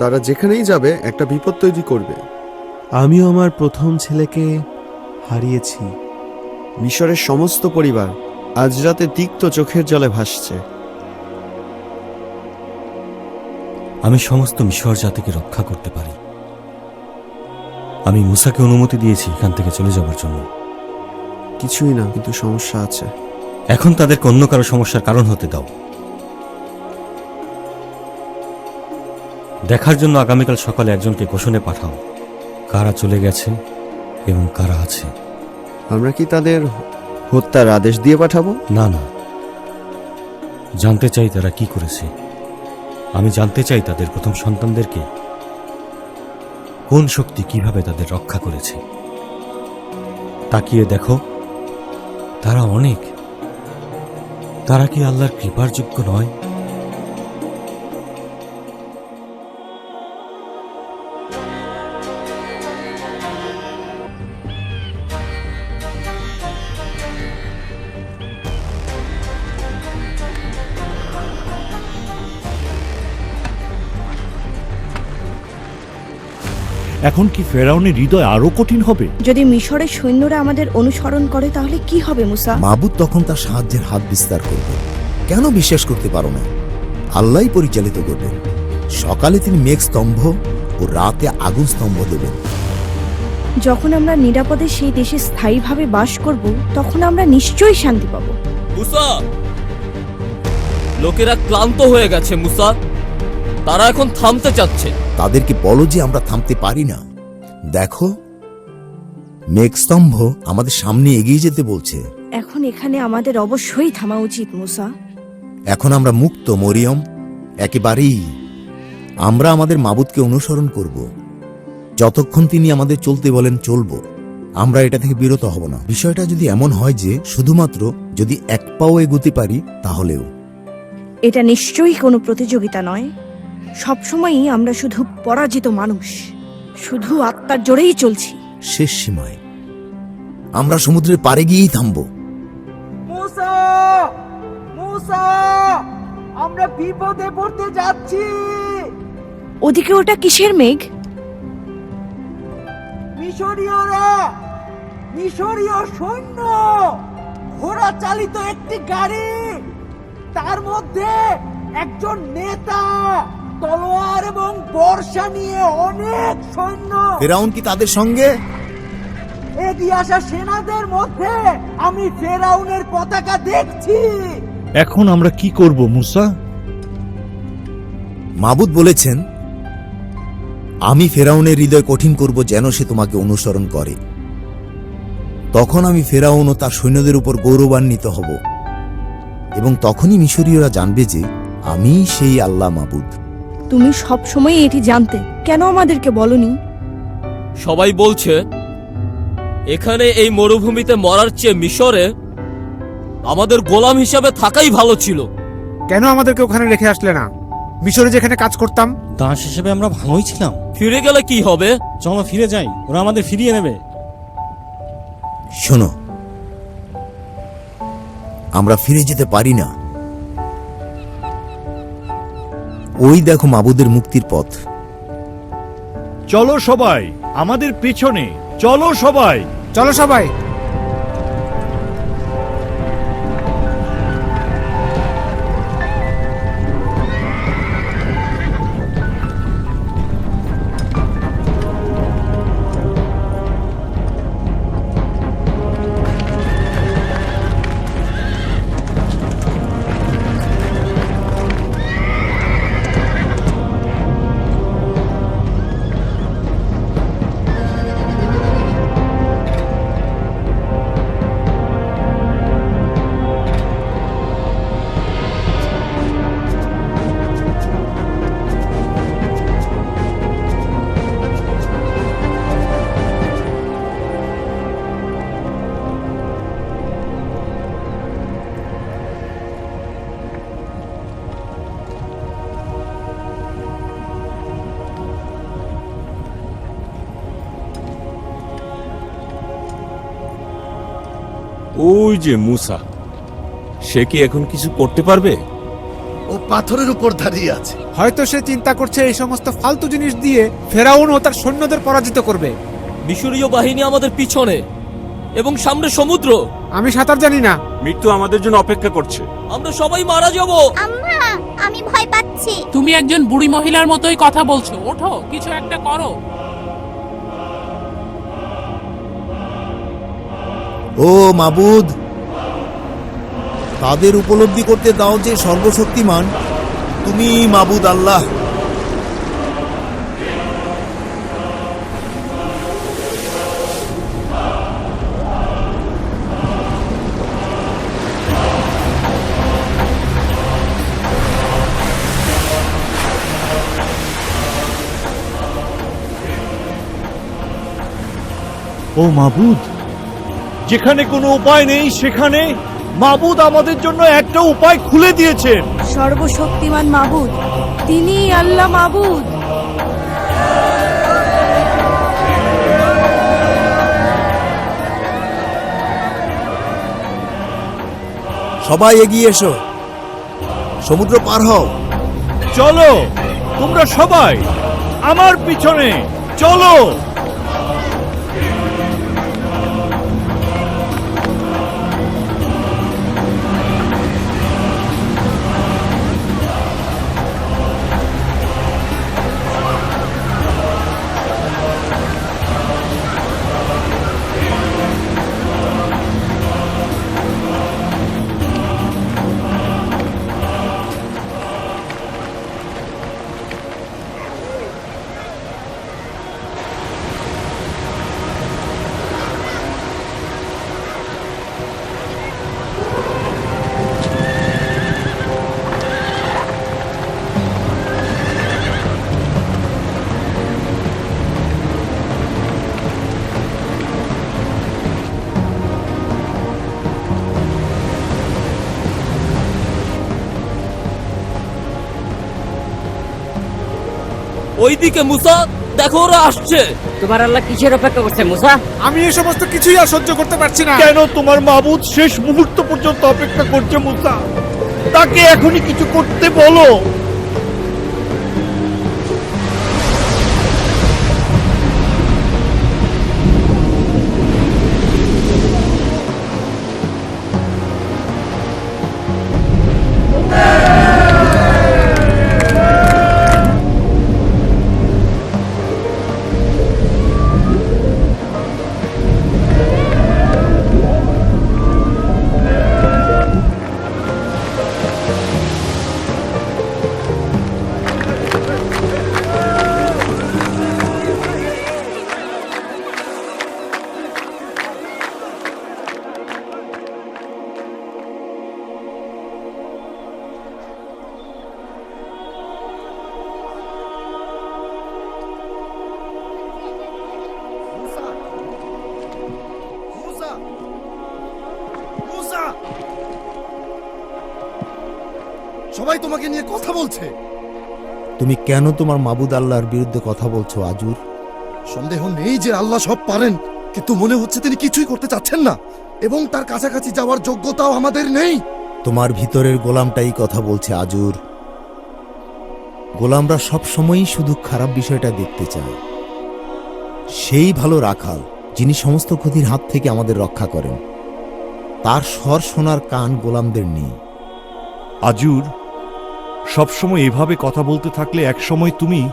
তারা যেখানেই যাবে একটা বিপদ তৈরি করবে। আমিও আমার প্রথম ছেলেকে হারিয়েছি। মিশরের সমস্ত পরিবার আজ রাতে তিক্ত চোখের জলে ভাসছে। আমি সমস্ত মিশর জাতিকে রক্ষা করতে পারি। আমি মুসাকে অনুমতি দিয়েছি এখান থেকে চলে যাবার জন্য। কিছুই না কিন্তু সমস্যা আছে। এখন তাদেরকে অন্য কারও সমস্যার কারণ হতে দাও। দেখার জন্য আগামীকাল সকালে একজনকে গোষণে পাঠাও। কারা চলে গেছে এবং কারা আছে? আমরা কি তাদের হত্যার আদেশ দিয়ে পাঠাবো? না না। জানতে চাই তারা কি করেছে। আমি জানতে চাই তাদের প্রথম সন্তানদেরকে কোন শক্তি কীভাবে তাদের রক্ষা করেছে। তাকিয়ে দেখো তারা অনেক। তারা কি আল্লাহর কৃপার যোগ্য নয়? এখন কি ফেরাউনের হৃদয় আরও কঠিন হবে? যদি মিশরের সৈন্যরা আমাদের অনুসরণ করে তাহলে কি হবে মুসা? মাবুদ তখন তার সাহায্যের হাত বিস্তার করবে। কেন বিশ্বাস করতে পারো না? আল্লাহই পরিচালিত করবেন সকালে তিনি মেঘ স্তম্ভ ও রাতে আগুন স্তম্ভ দেবেন। যখন আমরা নিরাপদে সেই দেশে স্থায়ীভাবে বাস করব তখন আমরা নিশ্চয়ই শান্তি পাবো। মুসা! লোকেরা ক্লান্ত হয়ে গেছে মুসা। তারা এখন থামতে চাচ্ছে। তাদেরকে বলো যে আমরা থামতে পারি না। দেখো মেঘ স্তম্ভ আমাদের সামনে এগিয়ে যেতে বলছে। এখন এখানে আমাদের অবশ্যই থামা উচিত মুসা। এখন আমরা মুক্ত মরিয়ম। একেবারেই আমরা আমাদের মাবুদকে অনুসরণ করব। যতক্ষণ তিনি আমাদের চলতে বলেন চলব। আমরা এটা থেকে বিরত হব না। বিষয়টা যদি এমন হয় যে শুধুমাত্র যদি এক পাও এগুতে পারি তাহলেও। এটা নিশ্চয়ই কোনো প্রতিযোগিতা নয়। সবসময়ই আমরা শুধু পরাজিত মানুষ। শুধু আত্মার জোরেই চলছি। শেষ সীমায়। আমরা সমুদ্রের পাড়ে গিয়েই থামবো। মুসা! মুসা! আমরা বিপদে পড়তে যাচ্ছি। ওদিকে ওটা কিসের মেঘ? মিশরীয়রা মিশরীয় সৈন্য ঘোড়া চালিত একটি গাড়ি তার মধ্যে একজন নেতা। তলোয়ার এবং বর্ষা নিয়ে অনেক সৈন্য ফেরাউন কি তাদের সঙ্গে? এগিয়ে আসা সেনাদের মধ্যে আমি ফেরাউনের পতাকা দেখছি। এখন আমরা কি করব মুসা? মাবুদ বলেছেন আমি ফেরাউনের হৃদয় কঠিন করব যেন সে তোমাকে অনুসরণ করে। তখন আমি ফেরাউন ও তার সৈন্যদের উপর গৌরবান্বিত হব। এবং তখনই মিশরীয়রা জানবে যে আমি সেই আল্লাহ মাবুদ। তুমি সবসময় এটি জানতে। কেন আমাদেরকে বলনি? সবাই বলছে এখানে এই মরুভূমিতে মরার চেয়ে মিশরে আমাদের গোলাম হিসাবে থাকাই ভালো ছিল। কেন আমাদেরকে ওখানে রেখে আসলে না? মিশরে যেখানে কাজ করতাম। দাস হিসেবে আমরা ভালোই ছিলাম। ফিরে গেলে কি হবে? চলো ফিরে যাই ওরা আমাদের ফিরিয়ে নেবে। শোনো আমরা ফিরে যেতে পারি না। ওই দেখো মাবুদের মুক্তির পথ। চলো সবাই আমাদের পেছনে। চলো সবাই। চলো সবাই। ওই যে মুসা সে কি এখন কিছু করতে পারবে? ও পাথরের উপর দাঁড়িয়ে আছে। হয়তো সে চিন্তা করছে এই সমস্ত ফালতু জিনিস দিয়ে ফেরাউন ও তার সৈন্যদের পরাজিত করবে। মিশরীয় বাহিনী আমাদের পিছনে এবং সামনে সমুদ্র। আমি সাঁতার জানি না। মৃত্যু আমাদের জন্য অপেক্ষা করছে। আমরা সবাই মারা যাব। আম্মা আমি ভয় পাচ্ছি। তুমি একজন বুড়ি মহিলার মতোই কথা বলছো। ওঠো কিছু একটা করো। ও মাবুদ তাদের উপলব্ধি করতে দাও যে সর্বশক্তিমান তুমি মাবুদ আল্লাহ। ও মাবুদ যেখানে কোনো উপায় নেই সেখানে মাবুদ আমাদের জন্য একটা উপায় খুলে দিয়েছেন। সর্বশক্তিমান মাবুদ তিনি আল্লাহ মাবুদ। সবাই এগিয়ে এসো। সমুদ্র পার হও। চলো তোমরা সবাই আমার পিছনে চলো। ওইদিকে মুসা দেখো ওরা আসছে। তোমার আল্লাহ কিসের অপেক্ষা করছে মুসা? আমি এই সমস্ত কিছুই আর সহ্য করতে পারছি না। কেন তোমার মাবুদ শেষ মুহূর্ত পর্যন্ত অপেক্ষা করছে মুসা? তাকে এখনই কিছু করতে বলো। তোমাকে নিয়ে কথা বলছে। তুমি কেন তোমার মাবুদ আল্লাহর বিরুদ্ধে কথা বলছো আজুর? সন্দেহ নেই যে আল্লাহ সব পারেন কিন্তু মনে হচ্ছে তিনি কিছুই করতে চাচ্ছেন না এবং তার কাছাকাছি যাওয়ার যোগ্যতাও আমাদের নেই। তোমার ভিতরের গোলামটাই কথা বলছে আজুর। গোলামরা সব সময়ই শুধু খারাপ বিষয়টা দেখতে চায়। সেই ভালো রাখাল যিনি সমস্ত ক্ষতির হাত থেকে আমাদের রক্ষা করেন। তার স্বর শোনার কান গোলামদের নেই। আজুর সবসময় এভাবে কথা বলতে থাকলে একসময় তুমি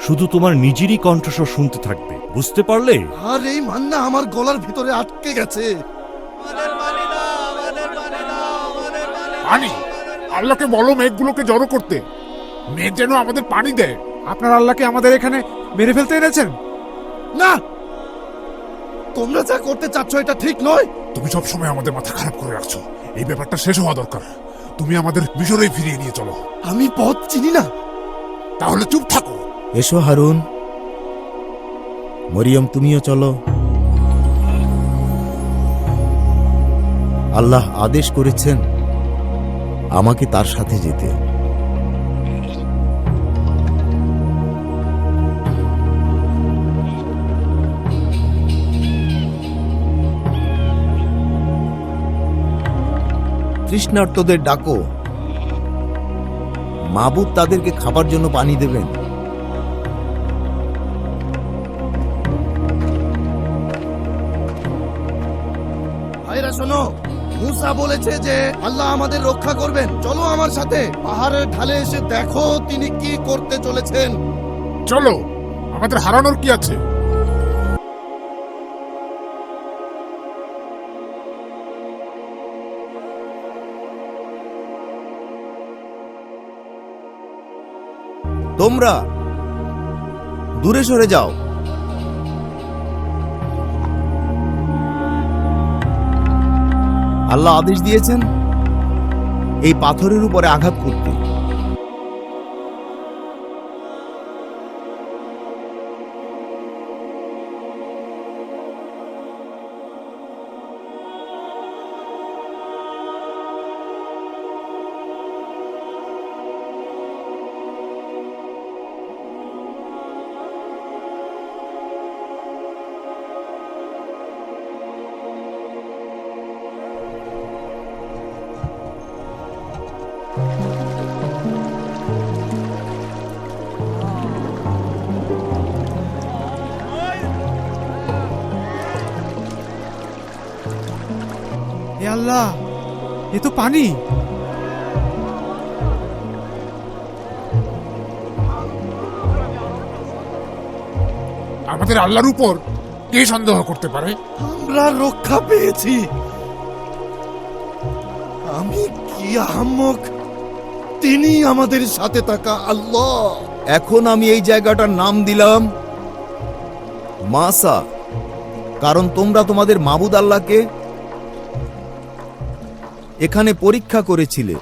শুধু তোমার নিজেরই কণ্ঠস্বর শুনতে থাকবে। বুঝতে পারলে? আর এই মান্না আমার গলার ভিতরে আটকে গেছে। পানি আল্লাহকে বলো মেঘগুলোকে জড়ো করতে। মেঘ যেন আমাদের পানি দেয়। আপনার আল্লাহকে আমাদের এখানে মেরে ফেলতে এনেছেন? না! তোমরা যা করতে চাচ্ছ এটা ঠিক নয়। তুমি সবসময় আমাদের মাথা খারাপ করে রাখছো। এই ব্যাপারটা শেষ হওয়া দরকার। তুমি আমাদের মিশরে ফিরিয়ে নিয়ে চলো। আমি পথ চিনি না। তাহলে চুপ থাকো। এসো হারুন। মরিয়ম তুমিও চলো। আল্লাহ আদেশ করেছেন আমাকে তার সাথে যেতে। তৃষ্ণার্তদের ডাকো। মাবুদ তাদেরকে খাবার জন্য পানি দেবেন। ভাইরা শোনো মুসা বলেছে যে আল্লাহ আমাদের রক্ষা করবেন। চলো আমার সাথে। পাহাড়ের ঢালে এসে দেখো তিনি কি করতে চলেছেন। চলো আমাদের হারানোর কি আছে? তোমরা দূরে সরে যাও। আল্লাহ আদেশ দিয়েছেন এই পাথরের উপরে আঘাত করতে। আল্লাহ এ তো পানি। আমাদের আল্লাহর উপর কে সন্দেহ করতে পারে? আমরা রক্ষা পেয়েছি। আমি কি আহম্মক? তিনি আমাদের সাথে থাকা আল্লাহ। এখন আমি এই জায়গাটার নাম দিলাম মাসা। কারণ তোমরা তোমাদের মাবুদ আল্লাহকে এখানে পরীক্ষা করেছিলে।